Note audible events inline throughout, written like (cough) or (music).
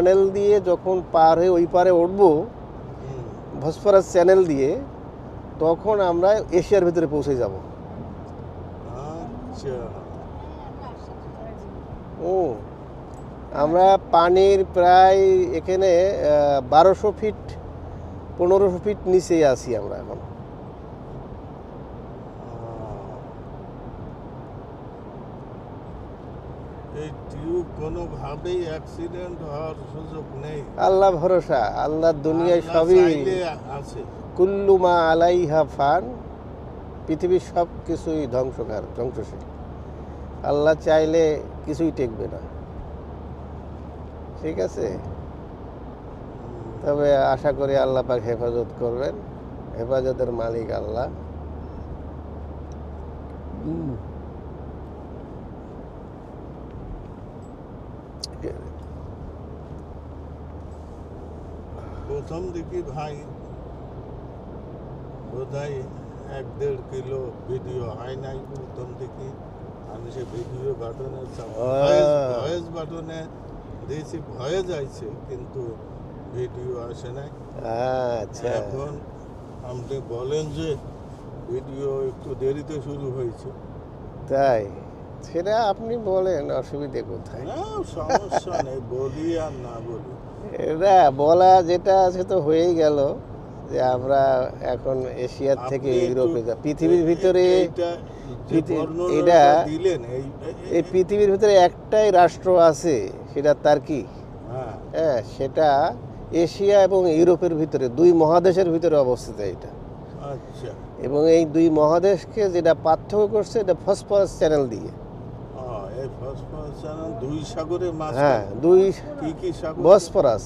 Tunnel দিয়ে যখন পার হয়ে ওই পারে উঠবো ভসফরাস চ্যানেল দিয়ে তখন আমরা এশিয়ার ভিতরে পৌঁছে যাব। আচ্ছা। ও আমরা পানির প্রায় এখানে বারোশো ফিট পনেরোশো ফিট নিচেই আছি আমরা এখন। এই টিউব কোনোভাবেই অ্যাক্সিডেন্ট হওয়ার সুযোগ নেই। আল্লাহ ভরসা আল্লাহ দুনিয়ায় সবই কুল্লুমা আলাইহা ফান পৃথিবীর সব কিছুই ধ্বংসকার ধ্বংসশীল। আল্লাহ চাইলে কিছুই টেকবে না। ঠিক আছে? তবে আশা করি আল্লাহ পাক হেফাজত করবেন। হেফাজতের মালিক আল্লাহ। প্রথম দিকে ভাই বোধহয় এক দেড় কিলো ভিডিও হয় নাই প্রথম দিকে। আমি সে ভিডিও বাটনে ভয়েস বাটনে দিয়েছি ভয়ে যাইছে কিন্তু ভিডিও আসে নাই। আচ্ছা। এখন আপনি বলেন যে ভিডিও একটু দেরিতে শুরু হয়েছে। তাই? সেটা আপনি বলেন অসুবিধে কোথায়? না সমস্যা নেই বলি আর না বলি। এটা বলা যেটা আছে তো হয়েই গেল যে আমরা এখন এশিয়ার থেকে ইউরোপে যা পৃথিবীর ভিতরে এটা- এই পৃথিবীর ভিতরে একটাই রাষ্ট্র আছে সেটা তার কি হ্যাঁ। হ্যাঁ সেটা এশিয়া এবং ইউরোপের ভিতরে দুই মহাদেশের ভিতরে অবস্থিত এটা আচ্ছা। এবং এই দুই মহাদেশকে যেটা পার্থক্য করছে এটা ফসফরাস চ্যানেল দিয়ে ও, এই ফসফরাস চ্যানেল দুই সাগরের মাছ হ্যাঁ দুই কি কি সাগর? Bosphorus.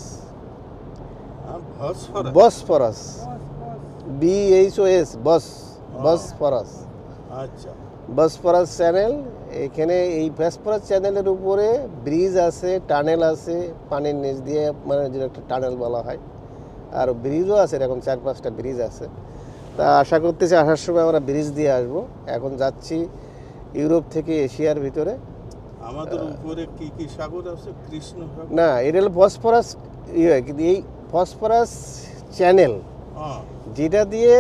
Bosphorus. B H O S বস বসফরাস। আচ্ছা। বসফরাস চ্যানেল এখানে এই চ্যানেলের উপরে ব্রিজ আছে টানেল আছে পানির নিচ দিয়ে মানে যেটা একটা টানেল বলা হয়। আর ব্রিজও আছে এরকম চার পাঁচটা ব্রিজ আছে। তা আশা করতেছি আসার সময় আমরা ব্রিজ দিয়ে আসব। এখন যাচ্ছি ইউরোপ থেকে এশিয়ার ভিতরে। আমাদের উপরে কি কি সাগর আছে? কৃষ্ণ না এটা হলো ফসফরাস ইয়ে কিন্তু এই ফসফরাস চ্যানেল যেটা দিয়ে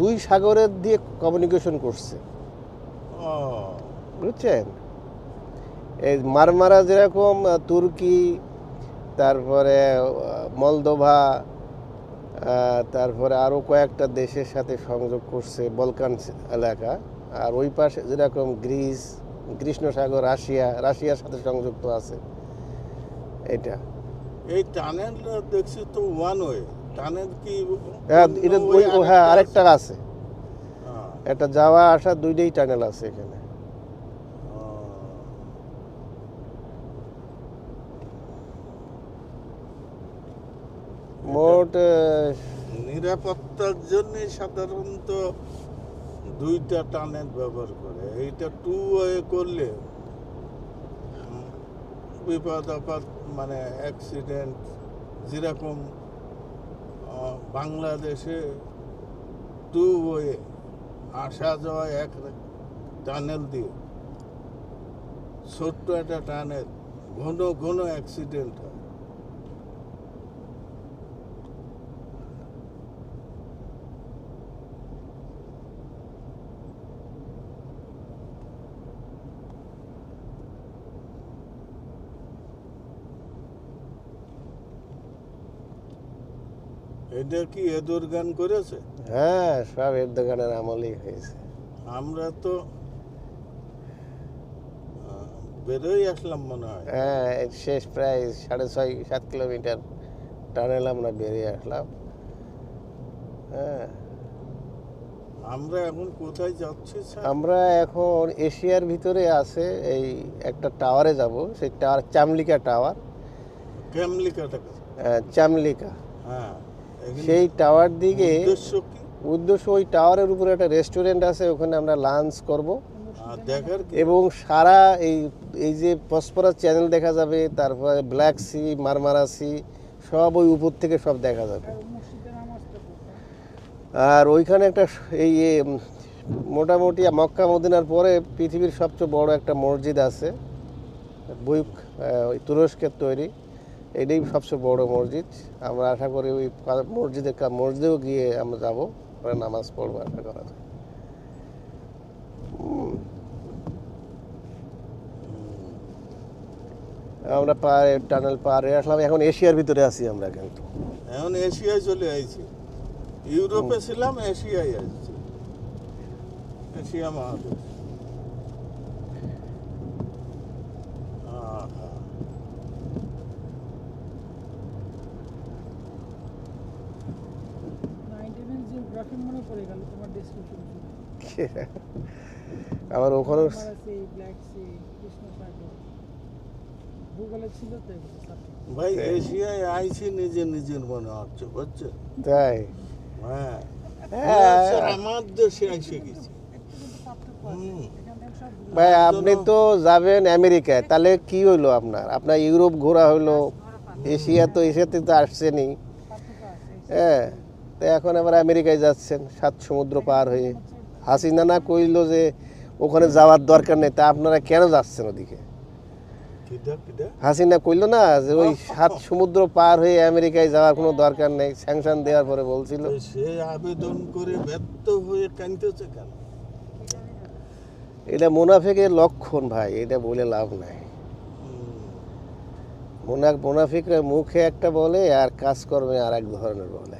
দুই সাগরের দিয়ে কমিউনিকেশন করছে। ও, বুঝছেন? এই মারমারা যেরকম তুর্কি তারপরে মলদোভা তারপরে আরও কয়েকটা দেশের সাথে সংযোগ করছে বলকান এলাকা। আর ওই পাশে যেরকম গ্রিস কৃষ্ণ সাগর রাশিয়া রাশিয়ার সাথে সংযুক্ত আছে। এটা এই টানেল দেখছি তো ওয়ান ওয়ে টানেল কি হ্যাঁ এটা ওই হ্যাঁ আরেকটা আছে? হ্যাঁ, একটা যাওয়া আসা দুইটাই টানেল আছে এখানে। মোট নিরাপত্তার জন্য সাধারণত দুইটা টানেল ব্যবহার করে, এইটা টু ওয়ে করলে, বিপদ, আপদ মানে অ্যাক্সিডেন্ট যেরকম বাংলাদেশে টু ওয়ে আসা যাওয়া এক টানেল দিয়ে, ছোট্ট একটা টানেল ঘন ঘন অ্যাক্সিডেন্ট হয়। এটা কি এদুর গান করেছে? হ্যাঁ সব এর দোকানের আমলই হয়েছে। আমরা তো বেরোই আসলাম মনে হয়। হ্যাঁ শেষ প্রায় সাড়ে ছয় সাত কিলোমিটার টানেল আমরা বেরিয়ে আসলাম। হ্যাঁ। আমরা এখন কোথায় যাচ্ছি আমরা এখন এশিয়ার ভিতরে আছে এই একটা টাওয়ারে যাব সেই টাওয়ার চামলিকা টাওয়ার। ক্যামলিকাটাকে আহ, চামলিকা। হ্যাঁ। সেই টাওয়ার দিকে উদ্দেশ্য ওই টাওয়ারের উপরে একটা রেস্টুরেন্ট আছে ওখানে আমরা লাঞ্চ করব। এবং সারা এই এই যে ফসফরাস চ্যানেল দেখা যাবে তারপরে ব্ল্যাক সি মারমারা সি সব ওই উপর থেকে সব দেখা যাবে। আর ওইখানে একটা এই মোটামুটি মক্কা মদিনার পরে পৃথিবীর সবচেয়ে বড় একটা মসজিদ আছে তুরস্কের তৈরি। এটাই সবচেয়ে বড় মসজিদ। আমরা আশা করি ওই মসজিদে মসজিদেও গিয়ে আমরা যাব ওরা নামাজ পড়ব আশা করা যায় আমরা পার, টানেল পার আসলাম, এখন এশিয়ার ভিতরে আছি আমরা কিন্তু। এখন এশিয়ায় চলে আইছি। ইউরোপে ছিলাম, এশিয়ায় আসছি এশিয়া মহাদেশ। পড়ে গেল তোমার ডেসক্রিপশন আবার ওখানে আমার ব্ল্যাক সি কৃষ্ণ সাগর ভূগোলে ছিল তো এগুলো ভাই হ্যাঁ। এশিয়ায় আইছি নিজে নিজের মনে হচ্ছে বুঝছে? তাই? হ্যাঁ। হ্যাঁ। আমার দেশে এসে গেছি। ভাই আপনি তো যাবেন আমেরিকায় তাহলে কি হইল আপনার? আপনার ইউরোপ ঘোরা হইল এশিয়া তো এশিয়াতে তো পার্থক্য হ্যাঁ। তো এখন আবার আমেরিকায় যাচ্ছেন সাত সমুদ্র পার হয়ে। হাসিনা না কইলো যে ওখানে যাওয়ার দরকার নেই তা আপনারা কেন যাচ্ছেন ওদিকে? হাসিনা কইলো না যে ওই (laughs) সাত সমুদ্র পার হয়ে আমেরিকায় যাওয়ার কোনো দরকার নেই স্যাংশন দেওয়ার পরে বলছিল। সে আবেদন করে ব্যর্থ হয়ে কাঁদতেছে কেন? এটা মুনাফিকের লক্ষণ ভাই এটা বলে লাভ নাই। মুনাফিকরা মুখে একটা বলে আর কাজকর্মে আর এক ধরনের বলে।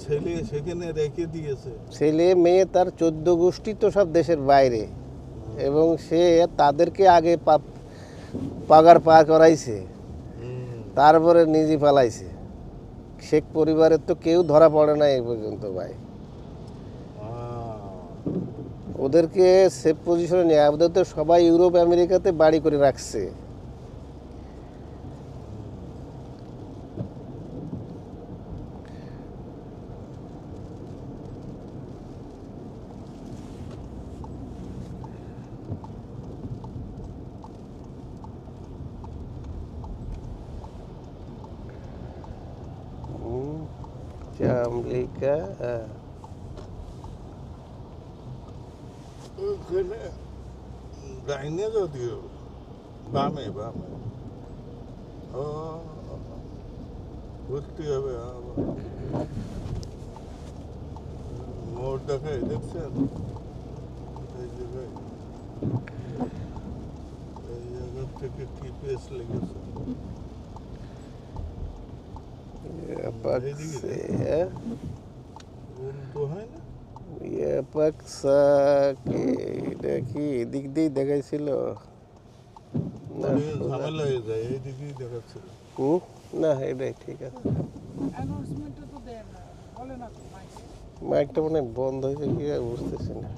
ছেলে সেখানে রেখে দিয়েছে। ছেলে মেয়ে তার চোদ্দ গোষ্ঠী তো সব দেশের বাইরে। এবং সে তাদেরকে আগে পা- পাগার পা করাইছে। তারপরে নিজে পালাইছে শেখ পরিবারের তো কেউ ধরা পড়ে না এই পর্যন্ত ভাই। ওদেরকে সেফ পজিশনে নিয়ে ওদের তো সবাই ইউরোপ আমেরিকাতে বাড়ি করে রাখছে। চামলিকা হ্যাঁ ওখানে ডাইনে যদিও বামে বামে ও ঘুরতে হবে আবার। মোড় দেখায় দেখছেন এই জায়গায় এই জায়গা থেকে টিপিএস লেগেছে উল্টো হয় না Apaxa, এটা কি এদিক দিয়েই দেখাইছিল না হয়ে এটাই ঠিক আছে মাইকটা মনে বন্ধ হয়েছে কি আর বুঝতেছি না।